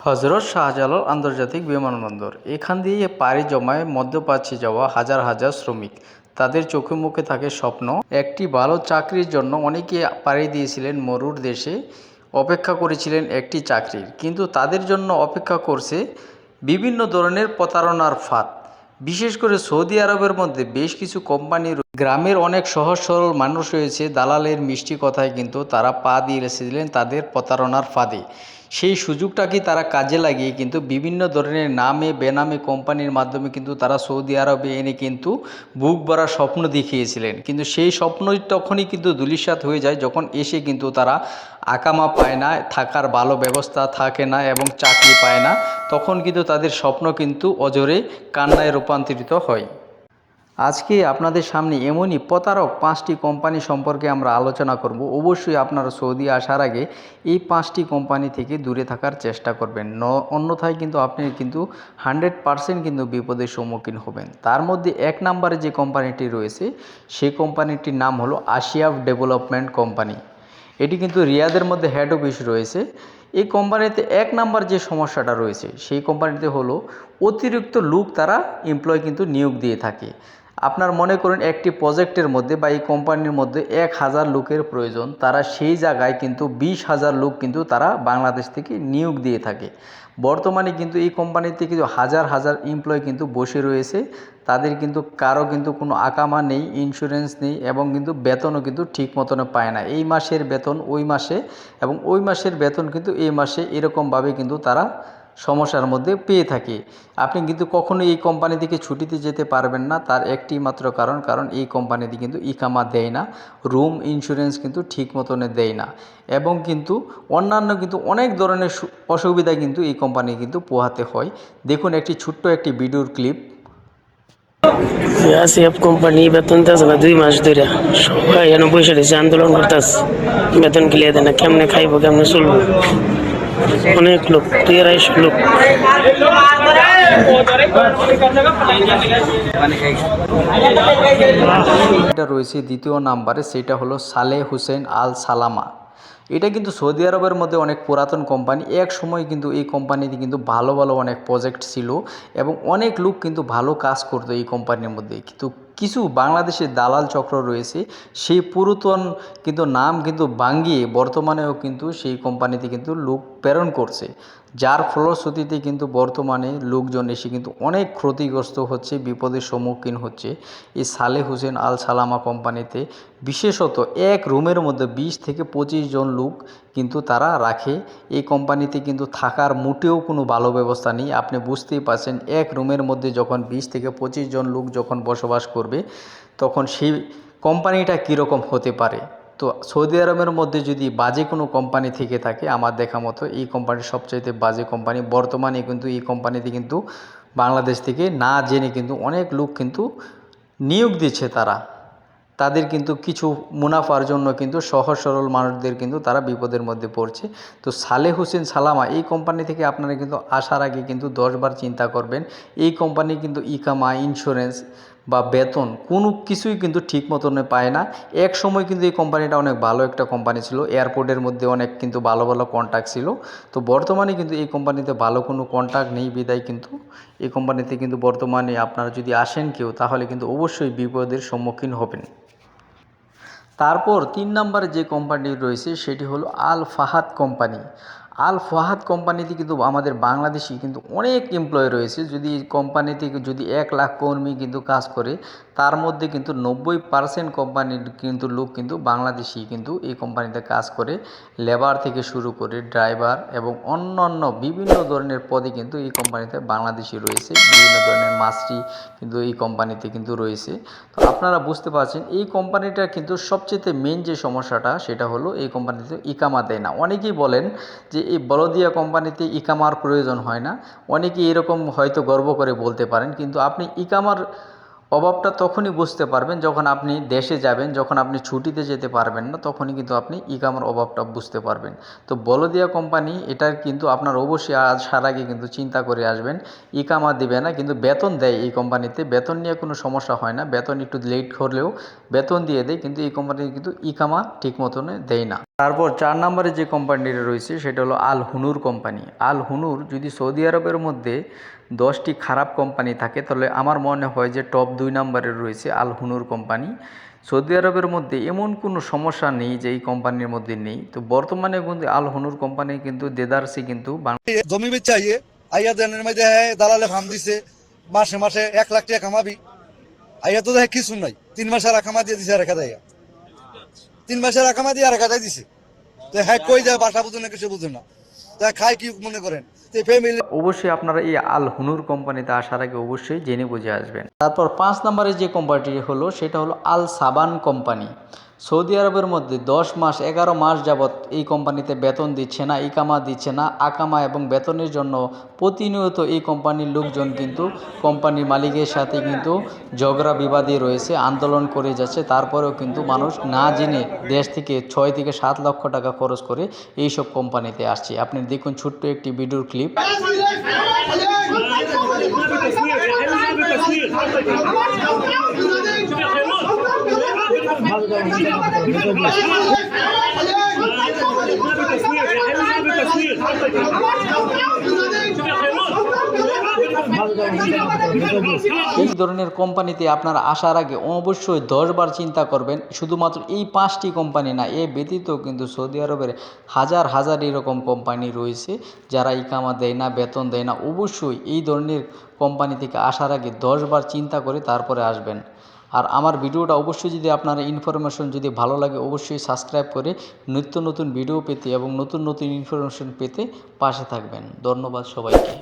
হজরত শাহজালাল আন্তর্জাতিক বিমানবন্দর। এখান দিয়ে পাড়ি জমায় মধ্যপ্রাচ্যে যাওয়া হাজার হাজার শ্রমিক। তাদের চোখে মুখে থাকে স্বপ্ন, একটি ভালো চাকরির জন্য অনেকে পাড়ি দিয়েছিলেন মরুর দেশে, অপেক্ষা করেছিলেন একটি চাকরির। কিন্তু তাদের জন্য অপেক্ষা করছে বিভিন্ন ধরনের প্রতারণার ফাঁদ। বিশেষ করে সৌদি আরবের মধ্যে বেশ কিছু কোম্পানির গ্রামের অনেক সহজ সরল মানুষ রয়েছে, দালালের মিষ্টি কথায় কিন্তু তারা পা দিয়েছিলেন তাদের প্রতারণার ফাঁদে। সেই সুযোগটাকে তারা কাজে লাগিয়ে কিন্তু বিভিন্ন ধরনের নামে, বেনামে কোম্পানির মাধ্যমে কিন্তু তারা সৌদি আরবে এনে কিন্তু বুক ভরা স্বপ্ন দেখিয়েছিলেন। কিন্তু সেই স্বপ্ন তখনই কিন্তু ধূলিসাৎ হয়ে যায় যখন এসে কিন্তু তারা আকামা পায় না, থাকার ভালো ব্যবস্থা থাকে না এবং চাকরি পায় না। তখন কিন্তু তাদের স্বপ্ন কিন্তু অজরে কান্নায় রূপান্তরিত হয়। আজকে আপনাদের সামনে এমনই প্রতারক পাঁচটি কোম্পানি সম্পর্কে আমরা আলোচনা করব। অবশ্যই আপনারা সৌদি আসার আগে এই পাঁচটি কোম্পানি থেকে দূরে থাকার চেষ্টা করবেন। ন, অন্যথায় কিন্তু আপনি কিন্তু হান্ড্রেড পারসেন্ট কিন্তু বিপদের সম্মুখীন হবেন। তার মধ্যে এক নম্বরে যে কোম্পানিটি রয়েছে সেই কোম্পানিটির নাম হলো আশিয়াফ ডেভেলপমেন্ট কোম্পানি। এটি কিন্তু রিয়াদের মধ্যে হেড অফিস রয়েছে। এই কোম্পানিতে এক নাম্বার যে সমস্যাটা রয়েছে, সেই কোম্পানিতে হলো অতিরিক্ত লুক তারা এমপ্লয় কিন্তু নিয়োগ দিয়ে থাকে। আপনার মনে করেন একটি প্রজেক্টের মধ্যে বা এই কোম্পানির মধ্যে এক হাজার লোকের প্রয়োজন, তারা সেই জায়গায় কিন্তু বিশ হাজার লোক কিন্তু তারা বাংলাদেশ থেকে নিয়োগ দিয়ে থাকে। বর্তমানে কিন্তু এই কোম্পানিতে কিন্তু হাজার হাজার এমপ্লয় কিন্তু বসে রয়েছে, তাদের কিন্তু কারও কিন্তু কোনো আকামা নেই ইন্স্যুরেন্স নেই এবং কিন্তু বেতনও কিন্তু ঠিক মতনে পায় না। এই মাসের বেতন ওই মাসে এবং ওই মাসের বেতন কিন্তু এই মাসে এরকমভাবে কিন্তু তারা সমস্যার মধ্যে পেয়ে থাকি। আপনি কিন্তু কখনো এই কোম্পানি থেকে ছুটিতে যেতে পারবেন না। তার একটি মাত্র কারণ কারণ এই কোম্পানিতে কিন্তু ইকামা দেয় না, রুম ইন্স্যুরেন্স কিন্তু ঠিক মতনে দেয় না। এবং কিন্তু অন্যান্য কিন্তু অনেক ধরনের অসুবিধা কিন্তু এই কোম্পানি কিন্তু পোহাতে হয়। দেখুন একটি ছোট্ট একটি ভিডিওর ক্লিপ। কোম্পানি বেতন না দুই মাস ধরে। সবাই আন্দোলন করতেছে। বেতন দেয় না, কেমনে খাইবো, কেমনে চলবো? অনেক লোক আড়াইশো লোক। এটা রয়েছে দ্বিতীয় নাম্বারে, সেটা হলো সালে হুসেন আল সালামা এটা কিন্তু সৌদি আরবের মধ্যে অনেক পুরাতন কোম্পানি। এক সময় কিন্তু এই কোম্পানিতে কিন্তু ভালো ভালো অনেক প্রজেক্ট ছিল এবং অনেক লোক কিন্তু ভালো কাজ করতো এই কোম্পানির মধ্যে। কিন্তু কিছু বাংলাদেশের দালাল চক্র রয়েছে, সেই পুরাতন কিন্তু নাম কিন্তু ভাঙ্গিয়ে বর্তমানেও কিন্তু সেই কোম্পানিতে কিন্তু লোক প্রেরণ করছে। যার ফলশ্রুতিতে কিন্তু বর্তমানে লোকজন এসে কিন্তু অনেক ক্ষতিগ্রস্ত হচ্ছে, বিপদের সম্মুখীন হচ্ছে। এই সালে হোসেন আল সালামা কোম্পানিতে বিশেষত এক রুমের মধ্যে বিশ থেকে পঁচিশ জন লোক কিন্তু তারা রাখে। এই কোম্পানিতে কিন্তু থাকার মোটেও কোনো ভালো ব্যবস্থা নেই। আপনি বুঝতেই পারছেন, এক রুমের মধ্যে যখন বিশ থেকে পঁচিশ জন লোক যখন বসবাস করবে, তখন সেই কোম্পানিটা কীরকম হতে পারে? তো সৌদি আরবের মধ্যে যদি বাজে কোনো কোম্পানি থেকে থাকে, আমার দেখা মতো এই কোম্পানি সবচাইতে বাজে কোম্পানি বর্তমানে কিন্তু এই কোম্পানিতে কিন্তু বাংলাদেশ থেকে না জেনে কিন্তু অনেক লোক কিন্তু নিয়োগ দিচ্ছে তারা। তাদের কিন্তু কিছু মুনাফার জন্য কিন্তু সহজ সরল মানুষদের কিন্তু তারা বিপদের মধ্যে পড়ছে। তো সালে হোসেন সালামা এই কোম্পানি থেকে আপনারা কিন্তু আসার আগে কিন্তু দশবার চিন্তা করবেন, এই কোম্পানি কিন্তু ইকামা ইন্স্যুরেন্স বা বেতন কোনো কিছুই কিন্তু ঠিক মতনে পায় না। এক সময় কিন্তু এই কোম্পানিটা অনেক ভালো একটা কোম্পানি ছিল এয়ারপোর্টের মধ্যে অনেক কিন্তু ভালো ভালো কন্ট্যাক্ট ছিল। তো বর্তমানে কিন্তু এই কোম্পানিতে ভালো কোনো কন্ট্যাক্ট নেই বিদায় কিন্তু। এই কোম্পানিতে কিন্তু বর্তমানে আপনারা যদি আসেন কেউ, তাহলে কিন্তু অবশ্যই বিপদের সম্মুখীন হবেন। তারপর তিন নম্বরে যে কোম্পানি রয়েছে সেটি হলো Al Fahad company Al Fahad কোম্পানিতে কিন্তু আমাদের বাংলাদেশি কিন্তু অনেক এমপ্লয় রয়েছে। যদি কোম্পানিতে যদি এক লাখ কর্মী কিন্তু কাজ করে, তার মধ্যে কিন্তু নব্বই পার্সেন্ট কোম্পানির কিন্তু লোক কিন্তু বাংলাদেশি কিন্তু এই কোম্পানিতে কাজ করে লেবার থেকে শুরু করে ড্রাইভার এবং অন্য অন্য বিভিন্ন ধরনের পদে কিন্তু এই কোম্পানিতে বাংলাদেশি রয়েছে। বিভিন্ন ধরনের মাস্ট্রি কিন্তু এই কোম্পানিতে কিন্তু রয়েছে। তো আপনারা বুঝতে পারছেন, এই কোম্পানিটার কিন্তু সবচেয়ে মেন যে সমস্যাটা, সেটা হলো এই কোম্পানিতে ইকামা দেয় না। অনেকেই বলেন যে এই বলদিয়া কোম্পানিতে ইকামার প্রয়োজন হয় না, অনেকেই এরকম হয়তো গর্ব করে বলতে পারেন, কিন্তু আপনি ইকামার অভাবটা তখনই বুঝতে পারবেন যখন আপনি দেশে যাবেন, যখন আপনি ছুটিতে যেতে পারবেন না, তখনই কিন্তু আপনি ইকামার অভাবটা বুঝতে পারবেন। তো বলদিয়া কোম্পানি এটার কিন্তু আপনার অবশ্যই আজ সার আগে কিন্তু চিন্তা করে আসবেন ইকামা দিবে না, কিন্তু বেতন দেয় এই কোম্পানিতে, বেতন নিয়ে কোনো সমস্যা হয় না, বেতন একটু লেট করলেও বেতন দিয়ে দেয়, কিন্তু এই কোম্পানি কিন্তু ইকামা ঠিক মতনে দেয় না। তারপর চার নম্বরে যে কোম্পানিটা রয়েছে, সেটা হলো আল হুনুর কোম্পানি। আল হুনুর যদি সৌদি আরবের মধ্যে দশটি খারাপ কোম্পানি থাকে, তাহলে আমার মনে হয় যে টপ দুই নম্বরে রয়েছে আল হুনুর কোম্পানি। সৌদি আরবের মধ্যে এমন কোনো সমস্যা নেই যে এই কোম্পানির মধ্যে নেই। তো বর্তমানে কিন্তু আল হুনুর কোম্পানি কিন্তু দেদারসি কিন্তু জমি বেচে আইয়ে দেনের মধ্যে হ্যাঁ দালালে ফার্ম দিছে, মাসে মাসে এক লাখ টাকা কামাবি। আইয়া তো দেখে কিছু নাই, তিন মাসের আকামা দিয়ে দিছে রেখা দেয় তিন মাসের একামা দিয়ে রেখা হাজার দিছে। তো হ্যাঁ কই যায়, বাসা বুঝুন না, কিছু বুঝুন না। তা খায় কি মনে করেন? অবশ্যই আপনারা এই আল হুনুর কোম্পানিতে আসার আগে অবশ্যই জেনে বুঝে আসবেন। তারপর পাঁচ নম্বরে যে কোম্পানিটি হলো, সেটা হলো আল সাবান কোম্পানি। সৌদি আরবের মধ্যে দশ মাস এগারো মাস যাবৎ এই কোম্পানিতে বেতন দিচ্ছে না ইকামা দিচ্ছে না আকামা এবং বেতনের জন্য প্রতিনিয়ত এই কোম্পানির লোকজন কিন্তু কোম্পানির মালিকের সাথে কিন্তু ঝগড়া বিবাদী রয়েছে আন্দোলন করে যাচ্ছে তারপরেও কিন্তু মানুষ না জেনে দেশ থেকে ছয় থেকে সাত লক্ষ টাকা খরচ করে এইসব কোম্পানিতে আসছে আপনি দেখুন ছোট্ট একটি ভিডিওর ক্লিপ এই ধরনের কোম্পানিতে আপনারা আসার আগে অবশ্যই দশবার চিন্তা করবেন। শুধুমাত্র এই পাঁচটি কোম্পানি না, এ ব্যতীত কিন্তু সৌদি আরবের হাজার হাজার এরকম কোম্পানি রয়েছে, যারা ইকামা দেয় না, বেতন দেয় না, অবশ্যই এই ধরনের কোম্পানি থেকে আসার আগে দশবার চিন্তা করে তারপরে আসবেন। আর আমার ভিডিওটা অবশ্যই যদি আপনারা ইনফরমেশন যদি ভালো লাগে, অবশ্যই সাবস্ক্রাইব করে নিত্য নতুন ভিডিও পেতে এবং নতুন নতুন ইনফরমেশন পেতে পাশে থাকবেন। ধন্যবাদ সবাইকে।